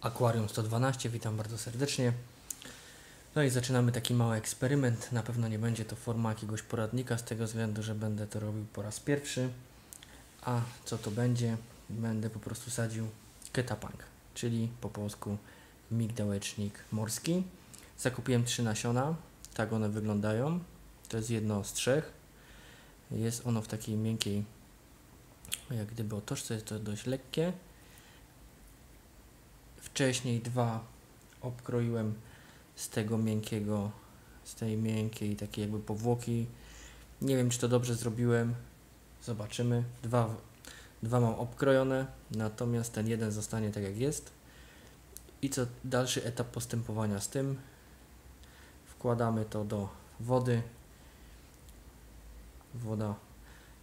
Akwarium 112, witam bardzo serdecznie. No i zaczynamy taki mały eksperyment. Na pewno nie będzie to forma jakiegoś poradnika, z tego względu, że będę to robił po raz pierwszy. A co to będzie? Będę po prostu sadził ketapang, czyli po polsku migdałecznik morski. Zakupiłem trzy nasiona, tak one wyglądają. To jest jedno z trzech. Jest ono w takiej miękkiej, jak gdyby otoczce, jest to dość lekkie. Wcześniej dwa obkroiłem z tego miękkiego, z tej miękkiej takiej jakby powłoki. Nie wiem, czy to dobrze zrobiłem. Zobaczymy. Dwa, dwa mam obkrojone, natomiast ten jeden zostanie tak jak jest. I co dalszy etap postępowania z tym? Wkładamy to do wody. Woda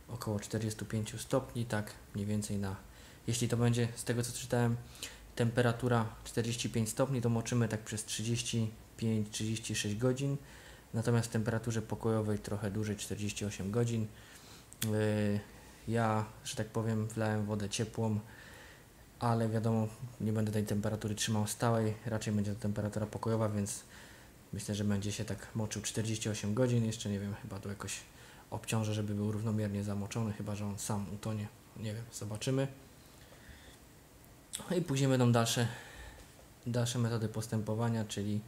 około 45 stopni, tak mniej więcej na. Jeśli to będzie z tego co czytałem, temperatura 45 stopni, to moczymy tak przez 35-36 godzin. Natomiast w temperaturze pokojowej trochę dłużej, 48 godzin. Yy, Ja, że tak powiem, wlałem wodę ciepłą, ale wiadomo, nie będę tej temperatury trzymał stałej, raczej będzie to temperatura pokojowa, więc myślę, że będzie się tak moczył 48 godzin. Jeszcze nie wiem, chyba tu jakoś obciążę, żeby był równomiernie zamoczony, chyba że on sam utonie. Nie wiem, zobaczymy. No i później będą dalsze, dalsze metody postępowania, czyli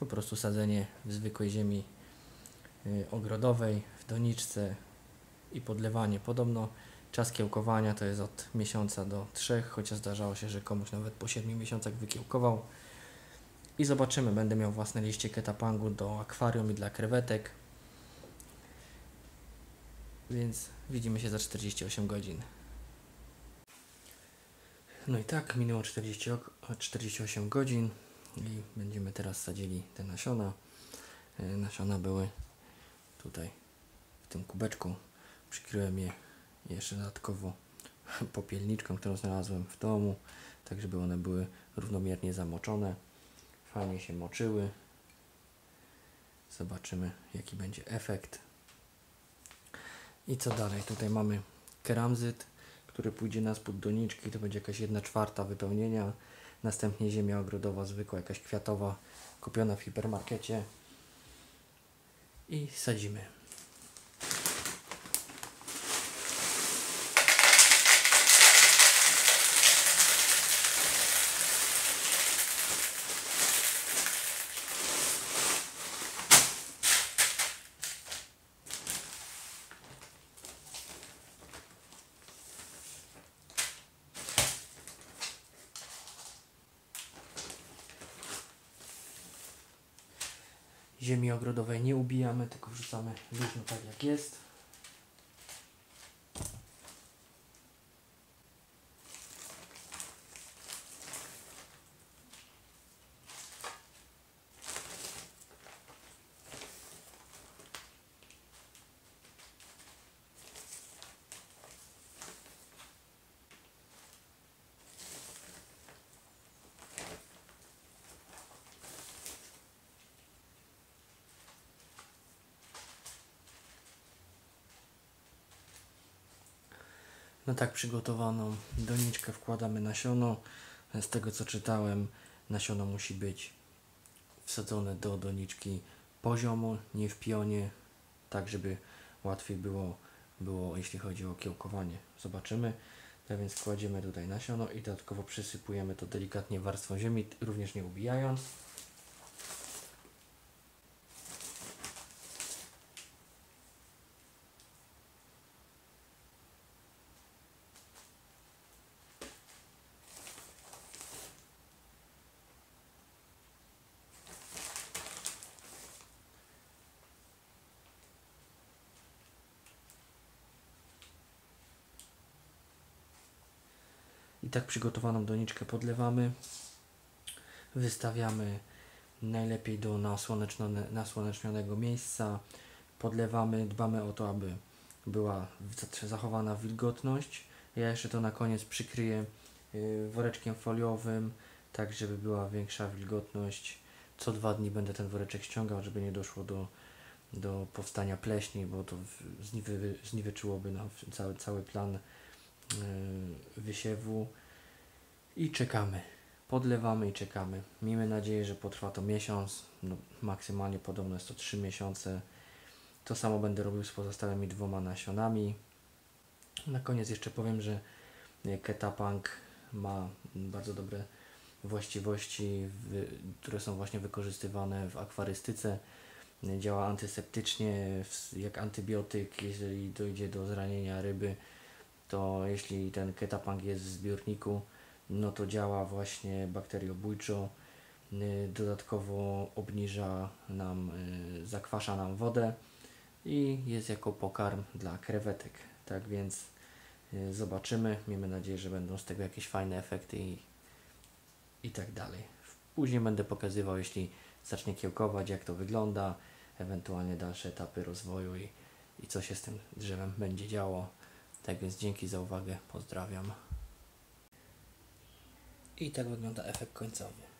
po prostu sadzenie w zwykłej ziemi y, ogrodowej, w doniczce i podlewanie. Podobno czas kiełkowania to jest od miesiąca do trzech, chociaż zdarzało się, że komuś nawet po 7 miesiącach wykiełkował. I zobaczymy, będę miał własne liście ketapangu do akwarium i dla krewetek. Więc widzimy się za 48 godzin. No i tak, minęło 40, ok- 48 godzin i będziemy teraz sadzili te nasiona. E, Nasiona były tutaj w tym kubeczku. Przykryłem je jeszcze dodatkowo popielniczką, którą znalazłem w domu, tak żeby one były równomiernie zamoczone. Fajnie się moczyły. Zobaczymy jaki będzie efekt. I co dalej? Tutaj mamy keramzyt, który pójdzie na spód doniczki, to będzie jakaś 1 czwarta wypełnienia. Następnie ziemia ogrodowa, zwykła, jakaś kwiatowa, kupiona w hipermarkecie. I sadzimy. Ziemi ogrodowej nie ubijamy, tylko wrzucamy luźno tak jak jest. Na tak przygotowaną doniczkę wkładamy nasiono. Z tego co czytałem, nasiono musi być wsadzone do doniczki poziomo, nie w pionie, tak żeby łatwiej było, było jeśli chodzi o kiełkowanie. Zobaczymy. Tak więc kładziemy tutaj nasiono i dodatkowo przysypujemy to delikatnie warstwą ziemi, również nie ubijając. Tak przygotowaną doniczkę podlewamy. Wystawiamy najlepiej do nasłonecznione, nasłonecznionego miejsca. Podlewamy, dbamy o to, aby była zachowana wilgotność. Ja jeszcze to na koniec przykryję y, woreczkiem foliowym, tak żeby była większa wilgotność. Co dwa dni będę ten woreczek ściągał, żeby nie doszło do do powstania pleśni, bo to zniwy, zniweczyłoby nam cały, cały plan yy, wysiewu i czekamy. Podlewamy i czekamy. Miejmy nadzieję, że potrwa to miesiąc, no, maksymalnie podobno jest to 3 miesiące. To samo będę robił z pozostałymi dwoma nasionami. Na koniec jeszcze powiem, że e, Ketapunk ma bardzo dobre właściwości, które są właśnie wykorzystywane w akwarystyce. Działa antyseptycznie, jak antybiotyk, jeżeli dojdzie do zranienia ryby, to jeśli ten Ketapunk jest w zbiorniku, no to działa właśnie bakteriobójczo. Y, Dodatkowo obniża nam, y, zakwasza nam wodę i jest jako pokarm dla krewetek. Tak więc y, zobaczymy. Miejmy nadzieję, że będą z tego jakieś fajne efekty i, i tak dalej. Później będę pokazywał, jeśli zacznie kiełkować, jak to wygląda, ewentualnie dalsze etapy rozwoju i, i co się z tym drzewem będzie działo. Tak więc dzięki za uwagę, pozdrawiam. I tak wygląda efekt końcowy.